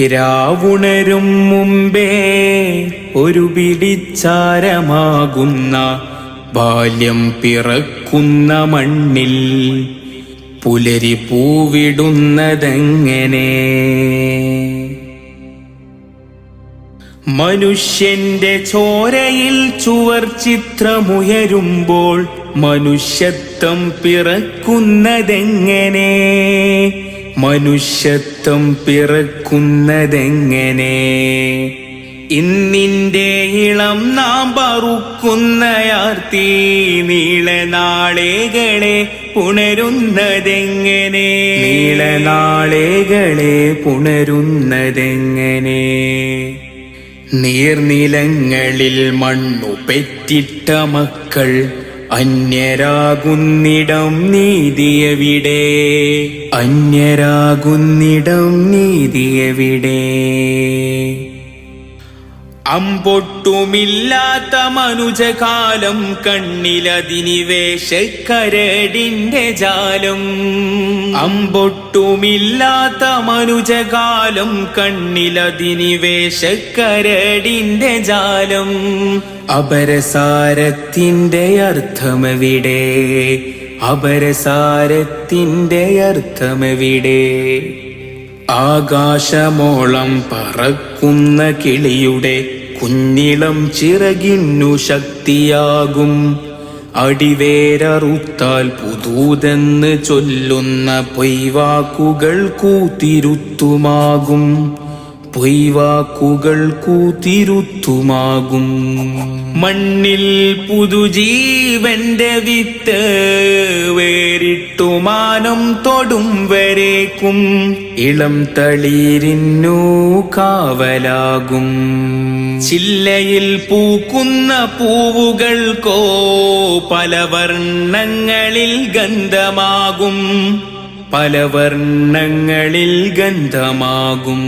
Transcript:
രാവുണരും മുമ്പേ ഒരു പിടിച്ചാരമാകുന്ന ബാല്യം പിറക്കുന്ന മണ്ണിൽ പുലരി പൂവിടുന്നതെങ്ങനെ? മനുഷ്യന്റെ ചോരയിൽ ചുവർ ചിത്രമുയരുമ്പോൾ മനുഷ്യത്വം പിറക്കുന്നതെങ്ങനെ? മനുഷ്യത്വം പിറക്കുന്നതെങ്ങനെ? ഇന്നിന്റെ ഇളം നാം പറുക്കുന്നയാർത്തി നീളനാളേകളെ പുണരുന്നതെങ്ങനെ? നീളനാളേകളെ പുണരുന്നതെങ്ങനെ? നീർനിലങ്ങളിൽ മണ്ണു പെറ്റിട്ട മക്കൾ അന്യരാകുന്നിടം നീതിയവിടെ? അന്യരാകുന്നിടം നീതിയെവിടെ? അമ്പൊട്ടുമില്ലാത്ത മനുജകാലം കണ്ണിലതിനിവേശക്കരടിന്റെ ജാലം. അമ്പൊട്ടുമില്ലാത്ത മനുജകാലം കണ്ണിലതിനിവേശക്കരടിന്റെ ജാലം. അപരസാരത്തിന്റെ അർത്ഥമെവിടെ? അപരസാരത്തിന്റെ അർത്ഥമെവിടെ? ആകാശമോളം പറക്കുന്ന കിളിയുടെ കുഞ്ഞിളം ചിറകിന്നു ശക്തിയാകും. അടിവേരറുത്താൽ പുതൂതെന്ന് ചൊല്ലുന്ന പൊയ്വാക്കുകൾ കൂത്തിരുത്തുമാകും. പൊയ്വാക്കുകൾ കൂത്തിരുത്തുമാകും മണ്ണിൽ പുതുജീവന്റെ വിത്ത് വേറിട്ടുമാനം തൊടും വരേക്കും. ഇളം തളീരിന്നു കാവലാകും. ചില്ലയിൽ പൂക്കുന്ന പൂവുകൾക്കോ പല വർണങ്ങളിൽ ഗന്ധമാകും. പല വർണങ്ങളിൽ ഗന്ധമാകും.